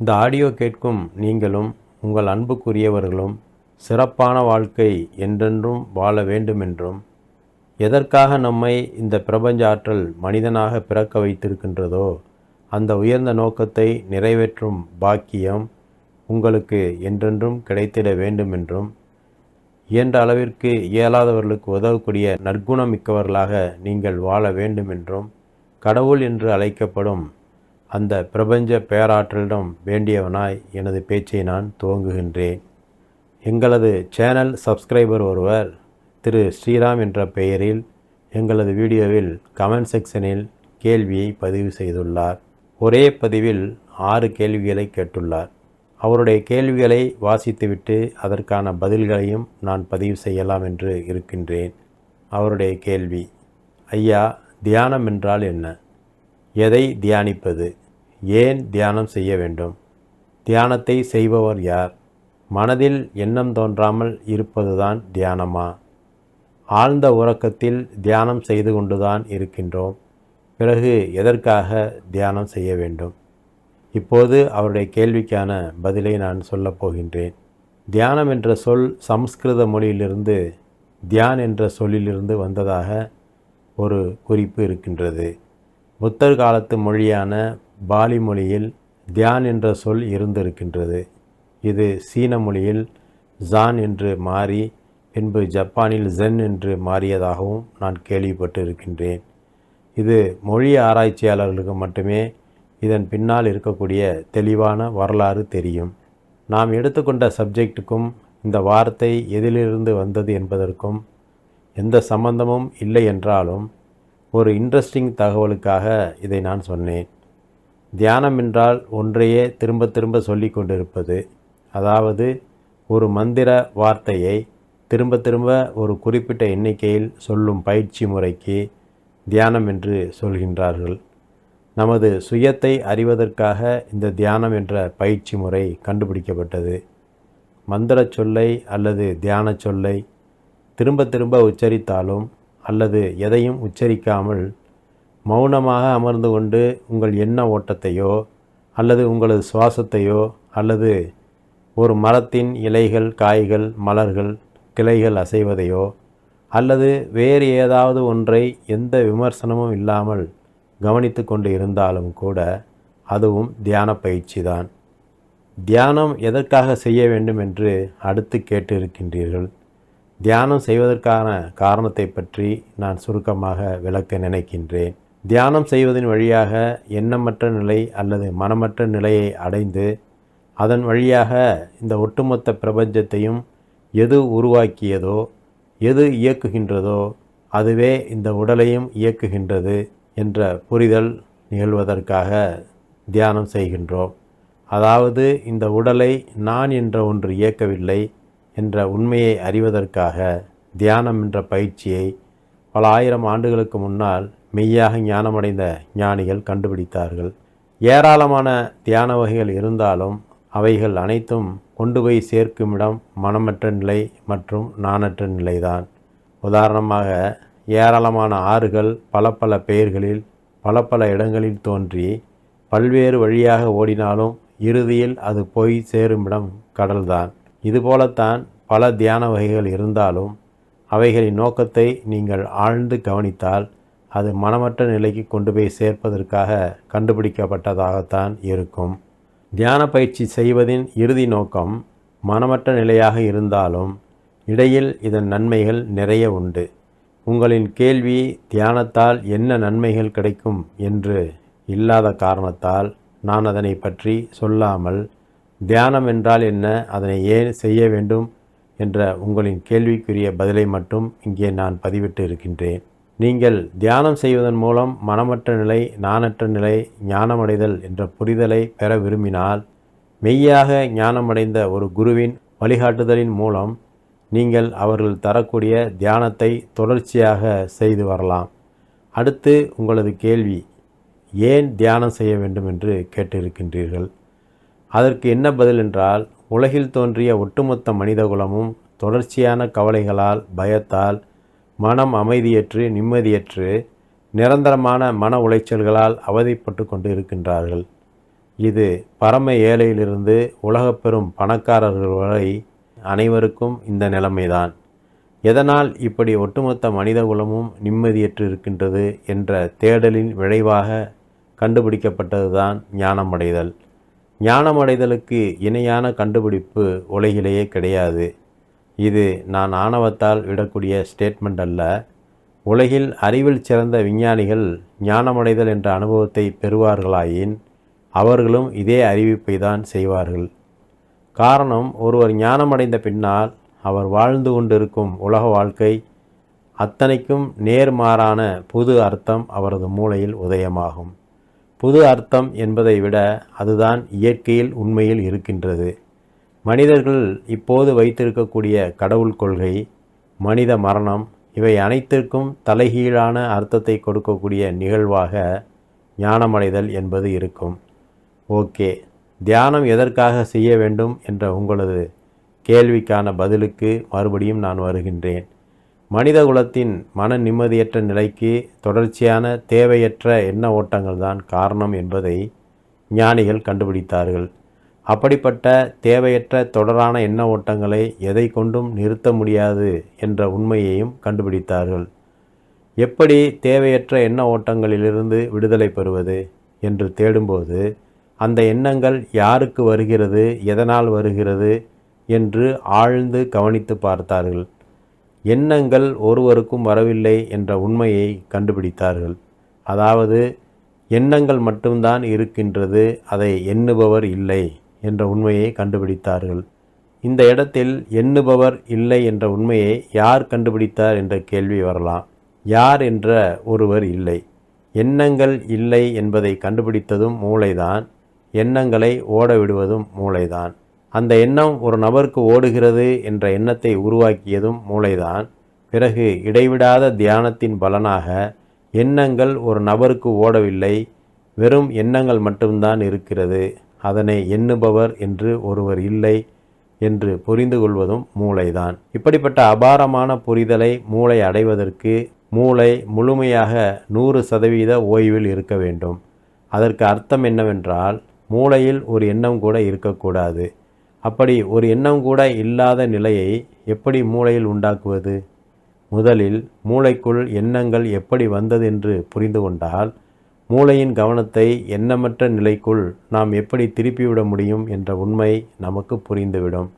இந்த ஆடியோ கேட்கும் நீங்களும் உங்கள் அன்புக்குரியவர்களும் சிறப்பான வாழ்க்கை என்றென்றும் வாழ வேண்டுமென்றும் எதற்காக நம்மை இந்த பிரபஞ்ச ஆற்றல் மனிதனாக பிறக்க வைத்திருக்கின்றதோ அந்த உயர்ந்த நோக்கத்தை நிறைவேற்றும் பாக்கியம் உங்களுக்கு என்றென்றும் கிடைத்திட வேண்டுமென்றும் இயன்ற அளவிற்கு இயலாதவர்களுக்கு உதவக்கூடிய நற்குணம் மிக்கவர்களாக நீங்கள் வாழ வேண்டுமென்றும் கடவுள் என்று அழைக்கப்படும் அந்த பிரபஞ்ச பேராற்றலிடம் வேண்டியவனாய் எனது பேச்சை நான் துவங்குகின்றேன். எங்களது சேனல் சப்ஸ்கிரைபர் ஒருவர் திரு. ஸ்ரீராம் என்ற பெயரில் எங்களது வீடியோவில் கமெண்ட் செக்ஷனில் கேள்வியை பதிவு செய்துள்ளார். ஒரே பதிவில் ஆறு கேள்விகளை கேட்டுள்ளார். அவருடைய கேள்விகளை வாசித்துவிட்டு அதற்கான பதில்களையும் நான் பதிவு செய்யலாம் என்று இருக்கின்றேன். அவருடைய கேள்வி ஐயா தியானம் என்றால் என்ன? எதை தியானிப்பது? ஏன் தியானம் செய்ய வேண்டும்? தியானத்தை செய்பவர் யார்? மனதில் எண்ணம் தோன்றாமல் இருப்பதுதான் தியானமா? ஆழ்ந்த உறக்கத்தில் தியானம் செய்து கொண்டுதான் இருக்கின்றோம். பிறகு எதற்காக தியானம் செய்ய வேண்டும்? இப்போது அவருடைய கேள்விக்கான பதிலை நான் சொல்லப் போகின்றேன். தியானம் என்ற சொல் சம்ஸ்கிருத மொழியிலிருந்து தியான் என்ற சொல்லிலிருந்து வந்ததாக ஒரு குறிப்பு இருக்கின்றது. புத்தர் காலத்து மொழியான பாலி மொழியில் தியான் என்ற சொல் இருந்திருக்கின்றது. இது சீன மொழியில் ஜான் என்று மாறி பின்பு ஜப்பானில் ஜென் என்று மாறியதாகவும் நான் கேள்விப்பட்டு இருக்கின்றேன் இது மொழி ஆராய்ச்சியாளர்களுக்கு மட்டுமே இதன் பின்னால் இருக்கக்கூடிய தெளிவான வரலாறு தெரியும். நாம் எடுத்துக்கொண்ட சப்ஜெக்ட்டுக்கும் இந்த வார்த்தை எதிலிருந்து வந்தது என்பதற்கும் எந்த சம்பந்தமும் இல்லை என்றாலும் ஒரு இன்ட்ரெஸ்டிங் தகவலுக்காக இதை நான் சொன்னேன். தியானம் என்றால் ஒன்றையே திரும்ப திரும்ப சொல்லி கொண்டிருப்பது அதாவது ஒரு மந்திர வார்த்தையை திரும்ப திரும்ப ஒரு குறிப்பிட்ட எண்ணிக்கையில் சொல்லும் பயிற்சி முறைக்கு தியானம் என்று சொல்கின்றார்கள். நமது சுயத்தை அறிவதற்காக இந்த தியானம் என்ற பயிற்சி முறை கண்டுபிடிக்கப்பட்டது. மந்திர சொல்லை அல்லது தியான சொல்லை திரும்ப திரும்ப உச்சரித்தாலும் அல்லது எதையும் உச்சரிக்காமல் மௌனமாக அமர்ந்து கொண்டு உங்கள் எண்ண ஓட்டத்தையோ அல்லது உங்களது சுவாசத்தையோ அல்லது ஒரு மரத்தின் இலைகள் காய்கள் மலர்கள் கிளைகள் அசைவதையோ அல்லது வேறு ஏதாவது ஒன்றை எந்த விமர்சனமும் இல்லாமல் கவனித்து கொண்டு இருந்தாலும் கூட அதுவும் தியான பயிற்சி தான். தியானம் எதற்காக செய்ய வேண்டும் என்று அடுத்து கேட்டு இருக்கின்றீர்கள் தியானம் செய்வதற்கான காரணத்தை பற்றி நான் சுருக்கமாக விளக்க நினைக்கின்றேன். தியானம் செய்வதன் வழியாக எண்ணமற்ற நிலை அல்லது மனமற்ற நிலையை அடைந்து அதன் வழியாக இந்த ஒட்டுமொத்த பிரபஞ்சத்தையும் எது உருவாக்கியதோ எது இயக்குகின்றதோ அதுவே இந்த உடலையும் இயக்குகின்றது என்ற புரிதல் நிகழ்வதற்காக தியானம் செய்கின்றோம். அதாவது இந்த உடலை நான் என்ற ஒன்று இயக்கவில்லை என்ற உண்மையை அறிவதற்காக தியானம் என்ற பயிற்சியை பல ஆயிரம் ஆண்டுகளுக்கு முன்னால் மெய்யாக ஞானமடைந்த ஞானிகள் கண்டுபிடித்தார்கள். ஏராளமான தியான வகைகள் இருந்தாலும் அவைகள் அனைத்தும் கொண்டு போய் சேர்க்கும் இடம் மனமற்ற நிலை மற்றும் நாணற்ற நிலைதான். உதாரணமாக ஏராளமான ஆறுகள் பல பல பெயர்களில் பல பல இடங்களில் தோன்றி பல்வேறு வழியாக ஓடினாலும் இறுதியில் அது போய் சேருமிடம் கடல்தான். இதுபோலத்தான் பல தியான வகைகள் இருந்தாலும் அவைகளின் நோக்கத்தை நீங்கள் ஆழ்ந்து கவனித்தால் அது மனமற்ற நிலைக்கு கொண்டு போய் சேர்ப்பதற்காக கண்டுபிடிக்கப்பட்டதாகத்தான் இருக்கும். தியான பயிற்சி செய்வதின் இறுதி நோக்கம் மனமற்ற நிலையாக இருந்தாலும் இடையில் இதன் நன்மைகள் நிறைய உண்டு. உங்களின் கேள்வி தியானத்தால் என்ன நன்மைகள் கிடைக்கும் என்று இல்லாத காரணத்தால் நான் அதனை பற்றி சொல்லாமல் தியானம் என்றால் என்ன? அதனை ஏன் செய்ய வேண்டும்? என்ற உங்களின் கேள்விக்குரிய பதிலை மட்டும் இங்கே நான் பதிவிட்டு இருக்கின்றேன். நீங்கள் தியானம் செய்வதன் மூலம் மனமற்ற நிலை நாணற்ற நிலை ஞானமடைதல் என்ற புரிதலை பெற விரும்பினால் மெய்யாக ஞானமடைந்த ஒரு குருவின் வழிகாட்டுதலின் மூலம் நீங்கள் அவர்கள் தரக்கூடிய தியானத்தை தொடர்ச்சியாக செய்து வரலாம். அடுத்து உங்களது கேள்வி ஏன் தியானம் செய்ய வேண்டும் என்று கேட்டிருக்கின்றீர்கள்? அதற்கு என்ன பதில் என்றால் உலகில் தோன்றிய ஒட்டுமொத்த மனிதகுலமும் தொடர்ச்சியான கவலைகளால் பயத்தால் மனம் அமைதியற்று நிம்மதியற்று நிரந்தரமான மன உளைச்சல்களால் அவதிப்பட்டு கொண்டு இருக்கின்றார்கள் இது பரம ஏழையிலிருந்து உலகப் பெரும் பணக்காரர்கள் வரை அனைவருக்கும் இந்த நிலைமைதான். எதனால் இப்படி ஒட்டுமொத்த மனிதகுலமும் நிம்மதியற்று இருக்கின்றது என்ற தேடலின் விளைவாக கண்டுபிடிக்கப்பட்டதுதான் ஞானமடைதல். ஞானமடைதலுக்கு இணையான கண்டுபிடிப்பு உலகிலேயே கிடையாது. இது நான் ஆணவத்தால் விடக்கூடிய ஸ்டேட்மெண்ட் அல்ல. உலகில் அறிவில் சிறந்த விஞ்ஞானிகள் ஞானமடைதல் என்ற அனுபவத்தை பெறுவார்களாயின் அவர்களும் இதே அறிவிப்பை தான் செய்வார்கள். காரணம் ஒருவர் ஞானமடைந்த பின்னால் அவர் வாழ்ந்து கொண்டிருக்கும் உலக வாழ்க்கை அத்தனைக்கும் நேர்மாறான புது அர்த்தம் அவரது மூளையில் உதயமாகும். புது அர்த்தம் என்பதை விட அதுதான் இயற்கையில் உண்மையில் இருக்கின்றது. மனிதர்கள் இப்போது வைத்திருக்கக்கூடிய கடவுள் கொள்கை மனித மரணம் இவை அனைத்திற்கும் தலைகீழான அர்த்தத்தை கொடுக்கக்கூடிய நிகழ்வாக ஞானமடைதல் என்பது இருக்கும். ஓகே தியானம் எதற்காக செய்ய வேண்டும் என்ற உங்களது கேள்விக்கான பதிலுக்கு மறுபடியும் நான் வருகின்றேன். மனித குலத்தின் மன நிம்மதியற்ற நிலைக்கு தொடர்ச்சியான தேவையற்ற எண்ண ஓட்டங்கள் தான் காரணம் என்பதை ஞானிகள் கண்டுபிடித்தார்கள். அப்படிப்பட்ட தேவையற்ற தொடரான எண்ண ஓட்டங்களை எதை கொண்டும் நிறுத்த முடியாது என்ற உண்மையையும் கண்டுபிடித்தார்கள். எப்படி தேவையற்ற எண்ண ஓட்டங்களிலிருந்து விடுதலை பெறுவது என்று தேடும்போது அந்த எண்ணங்கள் யாருக்கு வருகிறது எதனால் வருகிறது என்று ஆழ்ந்து கவனித்து பார்த்தார்கள். எண்ணங்கள் ஒருவருக்கும் வரவில்லை என்ற உண்மையை கண்டுபிடித்தார்கள். அதாவது எண்ணங்கள் மட்டும்தான் இருக்கின்றது அதை எண்ணுபவர் இல்லை என்ற உண்மையை கண்டுபிடித்தார்கள். இந்த இடத்தில் எண்ணுபவர் இல்லை என்ற உண்மையை யார் கண்டுபிடித்தார் என்ற கேள்வி வரலாம். யார் என்ற ஒருவர் இல்லை. எண்ணங்கள் இல்லை என்பதை கண்டுபிடித்ததும் மூளைதான் எண்ணங்களை ஓட விடுவதும் மூளைதான். அந்த எண்ணம் ஒரு நபருக்கு ஓடுகிறது என்ற எண்ணத்தை உருவாக்கியதும் மூளைதான். பிறகு இடைவிடாத தியானத்தின் பலனாக எண்ணங்கள் ஒரு நபருக்கு ஓடவில்லை. வெறும் எண்ணங்கள் மட்டும்தான் இருக்கிறது. அதனை எண்ணுபவர் என்று ஒருவர் இல்லை என்று புரிந்து கொள்வதும் மூளைதான். இப்படிப்பட்ட அபாரமான புரிதலை மூளை அடைவதற்கு மூளை முழுமையாக நூறு சதவீத ஓய்வில் இருக்க வேண்டும். அதற்கு அர்த்தம் என்னவென்றால் மூளையில் ஒரு எண்ணம் கூட இருக்கக்கூடாது. அப்படி ஒரு எண்ணம் கூட இல்லாத நிலையை எப்படி மூளையில் உண்டாக்குவது? முதலில் மூளைக்குள் எண்ணங்கள் எப்படி வந்ததென்று புரிந்து கொண்டால் மூளையின் கவனத்தை எண்ணமற்ற நிலைக்குள் நாம் எப்படி திருப்பிவிட முடியும் என்ற உண்மை நமக்கு புரிந்துவிடும்.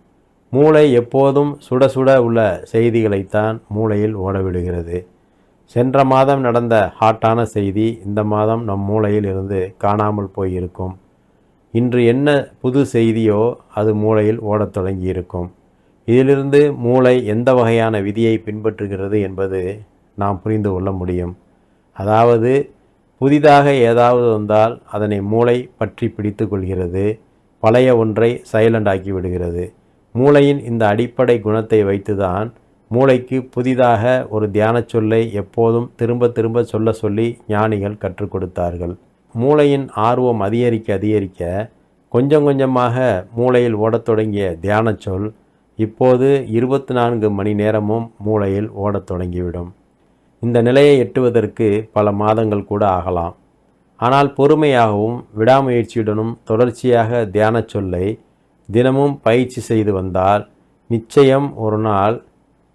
மூளை எப்போதும் சுட சுட உள்ள செய்திகளைத்தான் மூளையில் ஓடவிடுகிறது. சென்ற மாதம் நடந்த ஹாட்டான செய்தி இந்த மாதம் நம் மூளையில் இருந்து காணாமல் போயிருக்கும். இன்று என்ன புது செய்தியோ அது மூளையில் ஓடத் தொடங்கியிருக்கும். இதிலிருந்து மூளை எந்த வகையான விதியை பின்பற்றுகிறது என்பது நாம் புரிந்து கொள்ள முடியும். அதாவது புதிதாக ஏதாவது வந்தால் அதனை மூளை பற்றி பிடித்து கொள்கிறது. பழைய ஒன்றை சைலண்ட் ஆக்கி விடுகிறது. மூளையின் இந்த அடிப்படை குணத்தை வைத்துதான் மூளைக்கு புதிதாக ஒரு தியானச் சொல்லை எப்போதும் திரும்ப திரும்ப சொல்ல சொல்லி ஞானிகள் கற்றுக் கொடுத்தார்கள். மூளையின் ஆர்வம் அதிகரிக்க அதிகரிக்க கொஞ்சம் கொஞ்சமாக மூளையில் ஓடத் தொடங்கிய தியானச்சொல் இப்போது இருபத்தி நான்கு மணி நேரமும் மூளையில் ஓடத் தொடங்கிவிடும். இந்த நிலையை எட்டுவதற்கு பல மாதங்கள் கூட ஆகலாம். ஆனால் பொறுமையாகவும் விடாமுயற்சியுடனும் தொடர்ச்சியாக தியான சொல்லை தினமும் பயிற்சி செய்து வந்தால் நிச்சயம் ஒரு நாள்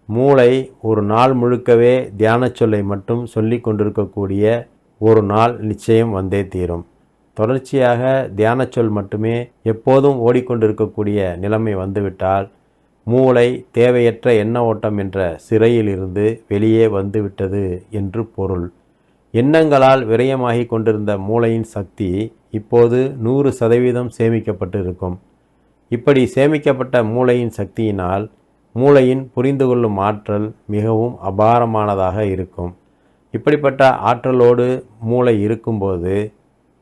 மூளை ஒரு நாள் முழுக்கவே தியான சொல்லை மட்டும் சொல்லி கொண்டிருக்கக்கூடிய ஒரு நாள் நிச்சயம் வந்தே தீரும். தொடர்ச்சியாக தியான சொல் மட்டுமே எப்போதும் ஓடிக்கொண்டிருக்கக்கூடிய நிலைமை வந்துவிட்டால் மூளை தேவையற்ற எண்ண ஓட்டம் என்ற சிறையிலிருந்து வெளியே வந்துவிட்டது என்று பொருள். எண்ணங்களால் விரயமாகி கொண்டிருந்த மூளையின் சக்தி இப்போது நூறு சதவீதம் சேமிக்கப்பட்டு இருக்கும் இப்படி சேமிக்கப்பட்ட மூளையின் சக்தியினால் மூளையின் புரிந்து கொள்ளும் ஆற்றல் மிகவும் அபாரமானதாக இருக்கும். இப்படிப்பட்ட ஆற்றலோடு மூளை இருக்கும்போது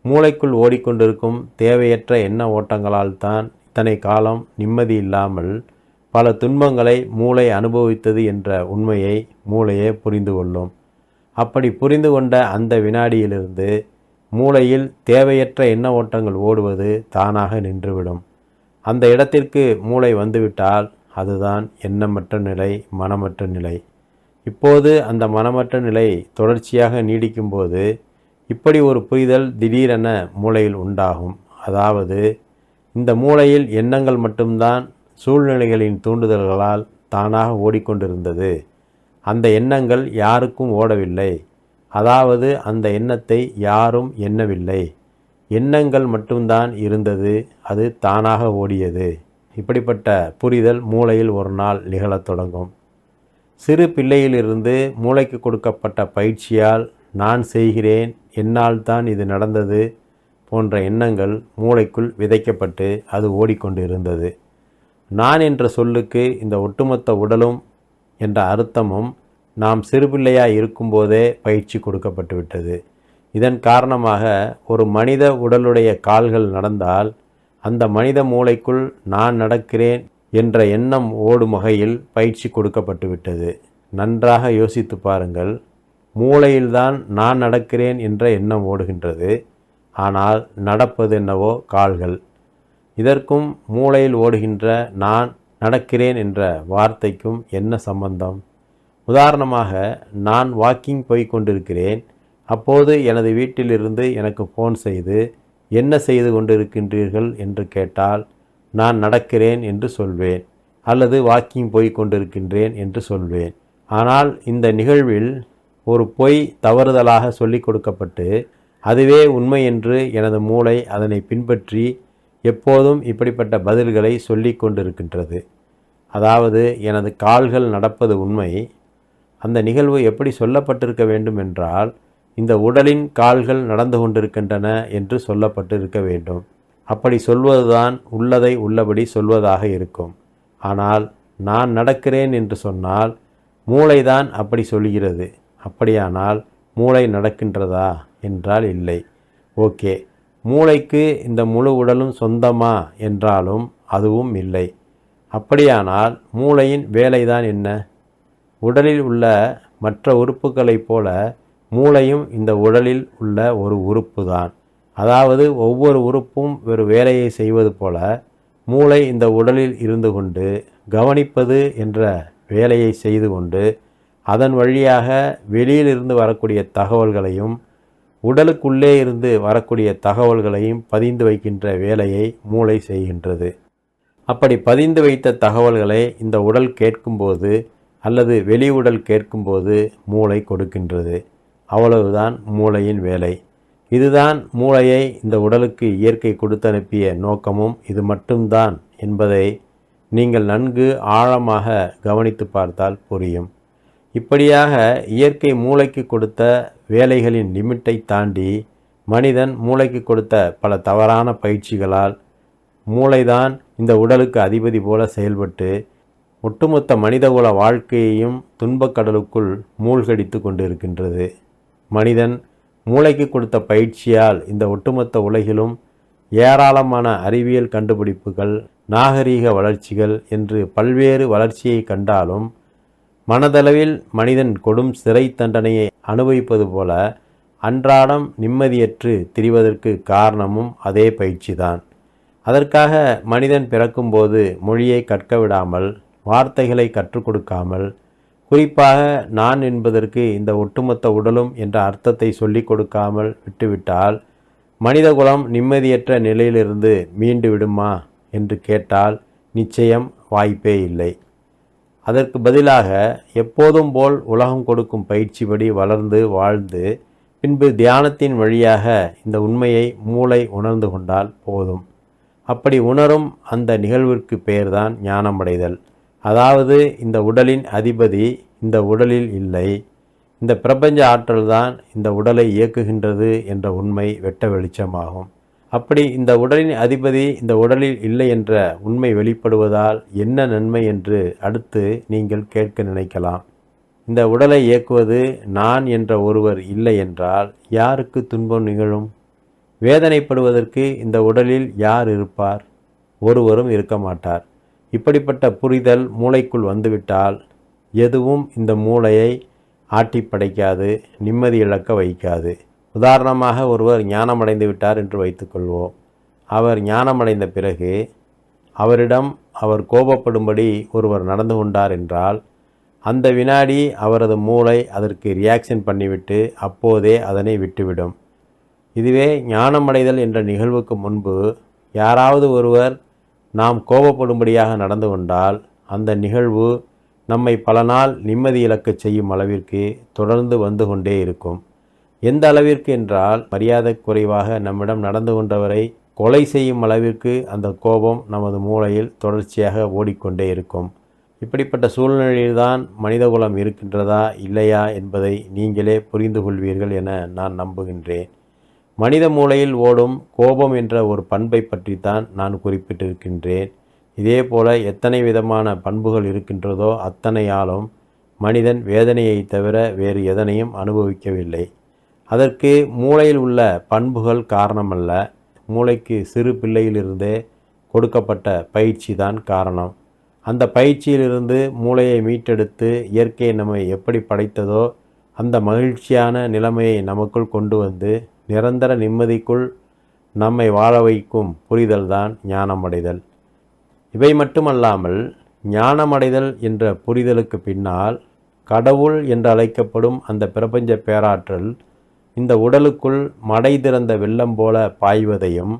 மூளைக்குள் ஓடிக்கொண்டிருக்கும் தேவையற்ற எண்ண ஓட்டங்களால் தான் இத்தனை காலம் நிம்மதி இல்லாமல் பல துன்பங்களை மூளை அனுபவித்தது என்ற உண்மையை மூளையே புரிந்து கொள்ளும். அப்படி புரிந்து கொண்ட அந்த வினாடியிலிருந்து மூளையில் தேவையற்ற எண்ண ஓட்டங்கள் ஓடுவது தானாக நின்றுவிடும். அந்த இடத்திற்கு மூளை வந்துவிட்டால் அதுதான் எண்ணமற்ற நிலை மனமற்ற நிலை. இப்போது அந்த மனமற்ற நிலை தொடர்ச்சியாக நீடிக்கும்போது இப்படி ஒரு புரிதல் திடீரென மூளையில் உண்டாகும். அதாவது இந்த மூளையில் எண்ணங்கள் மட்டும்தான் சூழ்நிலைகளின் தூண்டுதல்களால் தானாக ஓடிக்கொண்டிருந்தது. அந்த எண்ணங்கள் யாருக்கும் ஓடவில்லை. அதாவது அந்த எண்ணத்தை யாரும் எண்ணவில்லை. எண்ணங்கள் மட்டும்தான் இருந்தது அது தானாக ஓடியது. இப்படிப்பட்ட புரிதல் மூளையில் ஒரு நாள் நிகழத் தொடங்கும். சிறு பிள்ளையிலிருந்து மூளைக்கு கொடுக்கப்பட்ட பயிற்சியால் நான் செய்கிறேன் என்னால் தான் இது நடந்தது போன்ற எண்ணங்கள் மூளைக்குள் விதைக்கப்பட்டு அது ஓடிக்கொண்டு இருந்தது நான் என்ற சொல்லுக்கு இந்த ஒட்டுமொத்த உடலும் என்ற அர்த்தமும் நாம் சிறுபிள்ளையாக இருக்கும்போதே பயிற்சி கொடுக்கப்பட்டு விட்டது. இதன் காரணமாக ஒரு மனித உடலுடைய கால்கள் நடந்தால் அந்த மனித மூளைக்குள் நான் நடக்கிறேன் என்ற எண்ணம் ஓடும் வகையில் பயிற்சி கொடுக்கப்பட்டு விட்டது நன்றாக யோசித்து பாருங்கள். மூளையில்தான் நான் நடக்கிறேன் என்ற எண்ணம் ஓடுகின்றது. ஆனால் நடப்பது என்னவோ கால்கள். இதற்கும் மூளையில் ஓடுகின்ற நான் நடக்கிறேன் என்ற வார்த்தைக்கும் என்ன சம்பந்தம்? உதாரணமாக நான் வாக்கிங் போய் கொண்டிருக்கிறேன். அப்போது எனது வீட்டிலிருந்து எனக்கு ஃபோன் செய்து என்ன செய்து கொண்டிருக்கின்றீர்கள்? என்று கேட்டால் நான் நடக்கிறேன் என்று சொல்வேன் அல்லது வாக்கிங் போய் கொண்டிருக்கின்றேன் என்று சொல்வேன். ஆனால் இந்த நிகழ்வில் ஒரு பொய் தவறுதலாக சொல்லிக் கொடுக்கப்பட்டு அதுவே உண்மை என்று எனது மூளை அதனை பின்பற்றி எப்போதும் இப்படிப்பட்ட பதில்களை சொல்லிக் கொண்டிருக்கின்றது. அதாவது எனது கால்கள் நடப்பது உண்மை. அந்த நிகழ்வு எப்படி சொல்லப்பட்டிருக்க வேண்டும் என்றால் இந்த உடலின் கால்கள் நடந்து கொண்டிருக்கின்றன என்று சொல்லப்பட்டு இருக்க வேண்டும். அப்படி சொல்வதுதான் உள்ளதை உள்ளபடி சொல்வதாக இருக்கும். ஆனால் நான் நடக்கிறேன் என்று சொன்னால் மூளைதான் அப்படி சொல்கிறது. அப்படியானால் மூளை நடக்கின்றதா என்றால் இல்லை. ஓகே மூளைக்கு இந்த முழு உடலும் சொந்தமா என்றாலும் அதுவும் இல்லை. அப்படியானால் மூளையின் வேலைதான் என்ன? உடலில் உள்ள மற்ற உறுப்புகளைப் போல மூளையும் இந்த உடலில் உள்ள ஒரு உறுப்பு தான் அதாவது ஒவ்வொரு உறுப்பும் ஒரு வேலையை செய்வது போல மூளை இந்த உடலில் இருந்து கொண்டு கவனிப்பது என்ற வேலையை செய்து கொண்டு அதன் வழியாக வெளியிலிருந்து வரக்கூடிய தகவல்களையும் உடலுக்குள்ளே இருந்து வரக்கூடிய தகவல்களையும் பதிந்து வைக்கின்ற வேலையை மூளை செய்கின்றது. அப்படி பதிந்து வைத்த தகவல்களை இந்த உடல் கேட்கும்போது அல்லது வெளி உடல் கேட்கும்போது மூளை கொடுக்கின்றது. அவ்வளவுதான் மூளையின் வேலை. இதுதான் மூளையை இந்த உடலுக்கு இயற்கை கொடுத்தனுப்பிய நோக்கமும் இது மட்டும்தான் என்பதை நீங்கள் நன்கு ஆழமாக கவனித்து பார்த்தால் புரியும். இப்படியாக இயற்கை மூளைக்கு கொடுத்த வேலைகளின் லிமிட்டை தாண்டி மனிதன் மூளைக்கு கொடுத்த பல தவறான பயிற்சிகளால் மூளைதான் இந்த உடலுக்கு அதிபதி போல செயல்பட்டு ஒட்டுமொத்த மனிதகுல வாழ்க்கையையும் துன்பக்கடலுக்குள் மூழ்கடித்து கொண்டிருக்கின்றது. மனிதன் மூளைக்கு கொடுத்த பயிற்சியால் இந்த ஒட்டுமொத்த உலகிலும் ஏராளமான அறிவியல் கண்டுபிடிப்புகள் நாகரீக வளர்ச்சிகள் என்று பல்வேறு வளர்ச்சியை கண்டாலும் மனதளவில் மனிதன் கொடும் சிறை தண்டனையை அனுபவிப்பது போல அன்றாடம் நிம்மதியற்று திரிவதற்கு காரணமும் அதே பயிற்சிதான். அதற்காக மனிதன் பிறக்கும்போது மொழியை கற்க விடாமல் வார்த்தைகளை கற்றுக் கொடுக்காமல் குறிப்பாக நான் என்பதற்கு இந்த ஒட்டுமொத்த உடலும் என்ற அர்த்தத்தை சொல்லிக் கொடுக்காமல் விட்டுவிட்டால் மனிதகுலம் நிம்மதியற்ற நிலையிலிருந்து மீண்டு விடுமா என்று கேட்டால் நிச்சயம் வாய்ப்பே இல்லை. அதற்கு பதிலாக எப்போதும் போல் உலகம் கொடுக்கும் பயிற்சிப்படி வளர்ந்து வாழ்ந்து பின்பு தியானத்தின் வழியாக இந்த உண்மையை மூளை உணர்ந்து கொண்டால் போதும். அப்படி உணரும் அந்த நிகழ்விற்கு பெயர்தான் ஞானமடைதல். அதாவது இந்த உடலின் அதிபதி இந்த உடலில் இல்லை. இந்த பிரபஞ்ச ஆற்றல்தான் இந்த உடலை இயக்குகின்றது என்ற உண்மை வெட்ட வெளிச்சமாகும். அப்படி இந்த உடலின் அதிபதி இந்த உடலில் இல்லை என்ற உண்மை வெளிப்படுவதால் என்ன நன்மை என்று அடுத்து நீங்கள் கேட்க நினைக்கலாம். இந்த உடலை இயக்குவது நான் என்ற ஒருவர் இல்லை என்றால் யாருக்கு துன்பம் நிகழும்? வேதனைப்படுவதற்கு இந்த உடலில் யார் இருப்பார்? ஒருவரும் இருக்க மாட்டார். இப்படிப்பட்ட புரிதல் மூளைக்குள் வந்துவிட்டால் எதுவும் இந்த மூளையை ஆட்டி படைக்காது நிம்மதி இழக்க வைக்காது. உதாரணமாக ஒருவர் ஞானமடைந்து விட்டார் என்று வைத்துக்கொள்வோம். அவர் ஞானமடைந்த பிறகு அவரிடம் அவர் கோபப்படும்படி ஒருவர் நடந்து கொண்டார் என்றால் அந்த வினாடி அவரது மூளை அதற்கு ரியாக்ஷன் பண்ணிவிட்டு அப்போதே அதனை விட்டுவிடும். இதுவே ஞானமடைதல் என்ற நிகழ்வுக்கு முன்பு யாராவது ஒருவர் நாம் கோபப்படும்படியாக நடந்து கொண்டால் அந்த நிகழ்வு நம்மை பல நாள் நிம்மதி இழக்க செய்யும் அளவிற்கு தொடர்ந்து வந்து கொண்டே இருக்கும். எந்த அளவிற்கு என்றால் மரியாதை குறைவாக நம்மிடம் நடந்து கொண்டவரை கொலை செய்யும் அளவிற்கு அந்த கோபம் நமது மூளையில் தொடர்ச்சியாக ஓடிக்கொண்டே இருக்கும். இப்படிப்பட்ட சூழ்நிலையில்தான் மனிதகுலம் இருக்கின்றதா இல்லையா என்பதை நீங்களே புரிந்து கொள்வீர்கள் என நான் நம்புகின்றேன். மனித மூளையில் ஓடும் கோபம் என்ற ஒரு பண்பை பற்றித்தான் நான் குறிப்பிட்டிருக்கின்றேன். இதே போல எத்தனை விதமான பண்புகள் இருக்கின்றதோ அத்தனையாலும் மனிதன் வேதனையை தவிர வேறு எதனையும் அனுபவிக்கவில்லை. அதற்கு மூளையில் உள்ள பண்புகள் காரணமல்ல. மூளைக்கு சிறு பிள்ளையிலிருந்தே கொடுக்கப்பட்ட பயிற்சி தான் காரணம். அந்த பயிற்சியிலிருந்து மூளையை மீட்டெடுத்து இயற்கை நம்மை எப்படி படைத்ததோ அந்த மகிழ்ச்சியான நிலைமையை நமக்குள் கொண்டு வந்து நிரந்தர நிம்மதிக்குள் நம்மை வாழ வைக்கும் புரிதல்தான் ஞானமடைதல். இவை மட்டுமல்லாமல் ஞானமடைதல் என்ற புரிதலுக்கு பின்னால் கடவுள் என்று அழைக்கப்படும் அந்த பிரபஞ்ச பேராற்றல் இந்த உடலுக்குள் மடை திறந்த வெள்ளம் போல பாய்வதையும்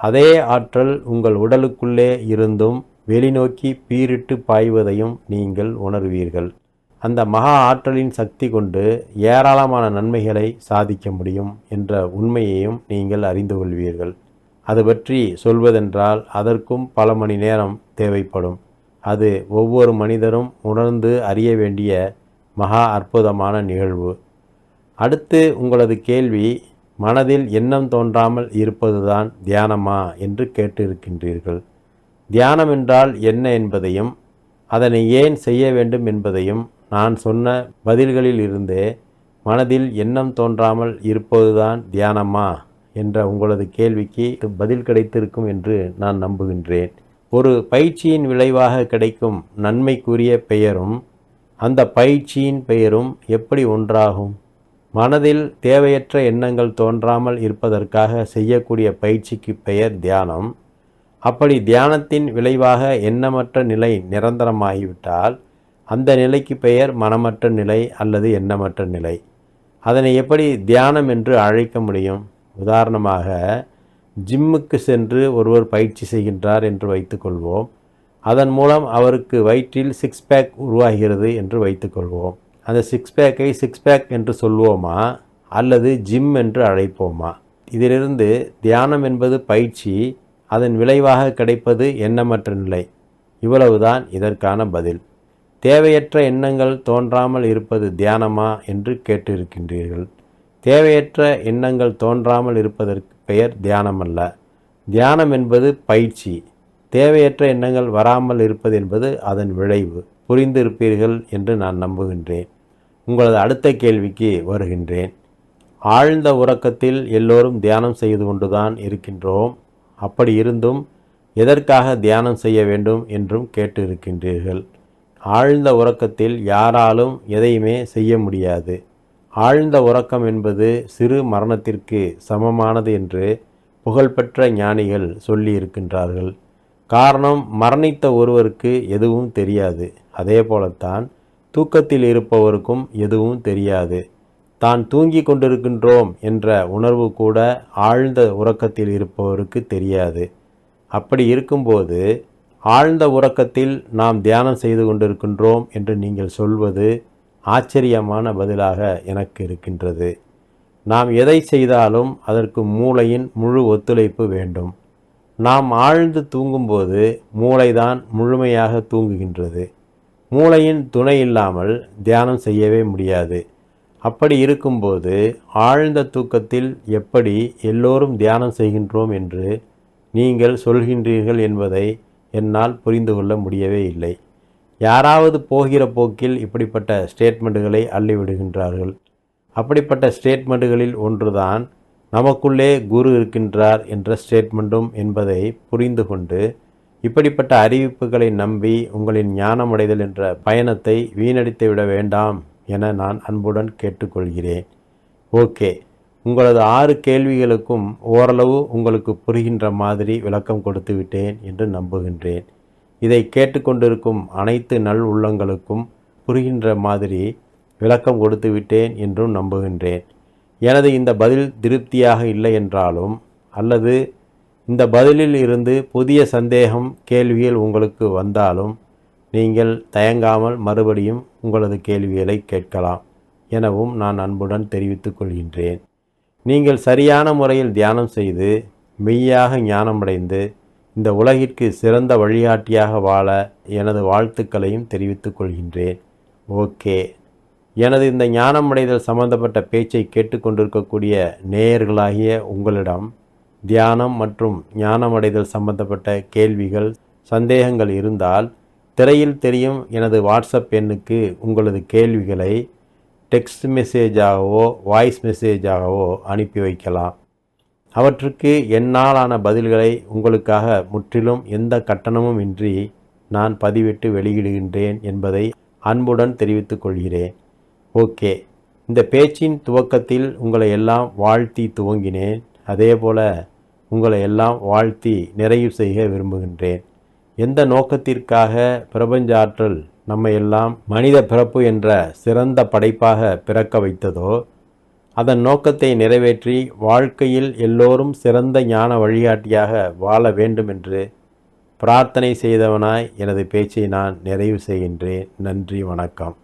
அதே ஆற்றல் உங்கள் உடலுக்குள்ளே இருந்தும் வெளிநோக்கி பீரிட்டு பாய்வதையும் நீங்கள் உணர்வீர்கள். அந்த மகா ஆற்றலின் சக்தி கொண்டு ஏராளமான நன்மைகளை சாதிக்க முடியும் என்ற உண்மையையும் நீங்கள் அறிந்து கொள்வீர்கள். அது பற்றி சொல்வதென்றால் அதற்கும் பல மணி நேரம் தேவைப்படும். அது ஒவ்வொரு மனிதரும் உணர்ந்து அறிய வேண்டிய மகா அற்புதமான நிகழ்வு. அடுத்து உங்களது கேள்வி மனதில் எண்ணம் தோன்றாமல் இருப்பதுதான் தியானமா என்று கேட்டிருக்கின்றீர்கள். தியானம் என்றால் என்ன என்பதையும் அதனை ஏன் செய்ய வேண்டும் என்பதையும் நான் சொன்ன பதில்களில் இருந்தே மனதில் எண்ணம் தோன்றாமல் இருப்பதுதான் தியானமா? என்ற உங்களது கேள்விக்கு பதில் கிடைத்திருக்கும் என்று நான் நம்புகின்றேன். ஒரு பயிற்சியின் விளைவாக கிடைக்கும் நன்மைக்குரிய பெயரும் அந்த பயிற்சியின் பெயரும் எப்படி ஒன்றாகும்? மனதில் தேவையற்ற எண்ணங்கள் தோன்றாமல் இருப்பதற்காக செய்யக்கூடிய பயிற்சிக்கு பெயர் தியானம். அப்படி தியானத்தின் விளைவாக எண்ணமற்ற நிலை நிரந்தரமாகிவிட்டால் அந்த நிலைக்கு பெயர் மனமற்ற நிலை அல்லது எண்ணமற்ற நிலை. அதனை எப்படி தியானம் என்று அழைக்க முடியும்? உதாரணமாக ஜிம்முக்கு சென்று ஒருவர் பயிற்சி செய்கின்றார் என்று வைத்துக்கொள்வோம் அதன் மூலம் அவருக்கு வயிற்றில் சிக்ஸ் பேக் உருவாகிறது என்று வைத்துக்கொள்வோம் அந்த சிக்ஸ் பேக்கை சிக்ஸ் பேக் என்று சொல்வோமா? அல்லது ஜிம் என்று அழைப்போமா? இதிலிருந்து தியானம் என்பது பயிற்சி அதன் விளைவாக கிடைப்பது எண்ணமற்ற நிலை. இவ்வளவுதான் இதற்கான பதில். தேவையற்ற எண்ணங்கள் தோன்றாமல் இருப்பது தியானமா என்று கேட்டிருக்கின்றீர்கள். தேவையற்ற எண்ணங்கள் தோன்றாமல் இருப்பதற்கு பெயர் தியானமல்ல. தியானம் என்பது பயிற்சி. தேவையற்ற எண்ணங்கள் வராமல் இருப்பது என்பது அதன் விளைவு. புரிந்திருப்பீர்கள் என்று நான் நம்புகின்றேன். உங்களது அடுத்த கேள்விக்கு வருகின்றேன். ஆழ்ந்த உறக்கத்தில் எல்லோரும் தியானம் செய்து கொண்டுதான் இருக்கின்றோம். அப்படி இருந்தும் எதற்காக தியானம் செய்ய வேண்டும் என்றும் கேட்டு இருக்கின்றீர்கள் ஆழ்ந்த உறக்கத்தில் யாராலும் எதையுமே செய்ய முடியாது. ஆழ்ந்த உறக்கம் என்பது சிறு மரணத்திற்கு சமமானது என்று புகழ்பெற்ற ஞானிகள் சொல்லி இருக்கின்றார்கள் காரணம் மரணித்த ஒருவருக்கு எதுவும் தெரியாது. அதே போலத்தான் தூக்கத்தில் இருப்பவருக்கும் எதுவும் தெரியாது. தான் தூங்கி கொண்டிருக்கின்றோம் என்ற உணர்வு கூட ஆழ்ந்த உறக்கத்தில் இருப்பவருக்கு தெரியாது. அப்படி இருக்கும்போது ஆழ்ந்த உறக்கத்தில் நாம் தியானம் செய்து கொண்டிருக்கின்றோம் என்று நீங்கள் சொல்வது ஆச்சரியமான பதிலாக எனக்கு இருக்கின்றது. நாம் எதை செய்தாலும் அதற்கு மூளையின் முழு ஒத்துழைப்பு வேண்டும். நாம் ஆழ்ந்து தூங்கும்போது மூளைதான் முழுமையாக தூங்குகின்றது. மூளையின் துணை இல்லாமல் தியானம் செய்யவே முடியாது. அப்படி இருக்கும்போது ஆழ்ந்த தூக்கத்தில் எப்படி எல்லோரும் தியானம் செய்கின்றோம் என்று நீங்கள் சொல்கின்றீர்கள் என்பதை என்னால் புரிந்து கொள்ள முடியவே இல்லை. யாராவது போகிற போக்கில் இப்படிப்பட்ட ஸ்டேட்மெண்ட்டுகளை அள்ளிவிடுகின்றார்கள் அப்படிப்பட்ட ஸ்டேட்மெண்ட்டுகளில் ஒன்றுதான் நமக்குள்ளே குரு இருக்கின்றார் என்ற ஸ்டேட்மெண்ட்டும் என்பதை புரிந்து கொண்டு இப்படிப்பட்ட அறிவிப்புகளை நம்பி உங்களின் ஞானமடைதல் என்ற பயணத்தை வீணடித்து விட வேண்டாம் என நான் அன்புடன் கேட்டுக்கொள்கிறேன். ஓகே. உங்களது ஆறு கேள்விகளுக்கும் ஓரளவு உங்களுக்கு புரிகின்ற மாதிரி விளக்கம் கொடுத்து விட்டேன் என்று நம்புகின்றேன். இதை கேட்டுக்கொண்டிருக்கும் அனைத்து நல் உள்ளங்களுக்கும் புரிகின்ற மாதிரி விளக்கம் கொடுத்து விட்டேன் என்றும் நம்புகின்றேன். எனது இந்த பதில் திருப்தியாக இல்லை என்றாலும் அல்லது இந்த பதிலில் இருந்து புதிய சந்தேகம் கேள்விகள் உங்களுக்கு வந்தாலும் நீங்கள் தயங்காமல் மறுபடியும் உங்களது கேள்விகளை கேட்கலாம் எனவும் நான் அன்புடன் தெரிவித்துக் கொள்கின்றேன். நீங்கள் சரியான முறையில் தியானம் செய்து மெய்யாக ஞானமடைந்து இந்த உலகிற்கு சிறந்த வழிகாட்டியாக வாழ எனது வாழ்த்துக்களையும் தெரிவித்துக் கொள்கின்றேன். ஓகே. எனது இந்த ஞானமடைதல் சம்பந்தப்பட்ட பேச்சை கேட்டுக்கொண்டிருக்கக்கூடிய நேயர்களாகிய உங்களிடம் தியானம் மற்றும் ஞானமடைதல் சம்பந்தப்பட்ட கேள்விகள் சந்தேகங்கள் இருந்தால் திரையில் தெரியும் எனது வாட்ஸ்அப் எண்ணுக்கு உங்களது கேள்விகளை டெக்ஸ்ட் மெசேஜாகவோ வாய்ஸ் மெசேஜாகவோ அனுப்பி வைக்கலாம். அவற்றுக்கு என்னாலான பதில்களை உங்களுக்காக முற்றிலும் எந்த கட்டணமும் இன்றி நான் பதிவிட்டு வெளியிடுகின்றேன் என்பதை அன்புடன் தெரிவித்துக் கொள்கிறேன். ஓகே. இந்த பேச்சின் துவக்கத்தில் உங்களை எல்லாம் வாழ்த்தி துவங்கினேன். அதேபோல உங்களை எல்லாம் வாழ்த்தி நிறைவு செய்ய விரும்புகின்றேன். எந்த நோக்கத்திற்காக பிரபஞ்ச ஆற்றல் நம்மை எல்லாம் மனித பிறப்பு என்ற சிறந்த படைப்பாக பிறக்க வைத்ததோ அதன் நோக்கத்தை நிறைவேற்றி வாழ்க்கையில் எல்லோரும் சிறந்த ஞான வழிகாட்டியாக வாழ வேண்டும் என்று பிரார்த்தனை செய்தவனாய் எனது பேச்சை நான் நிறைவு செய்கின்றேன். நன்றி வணக்கம்.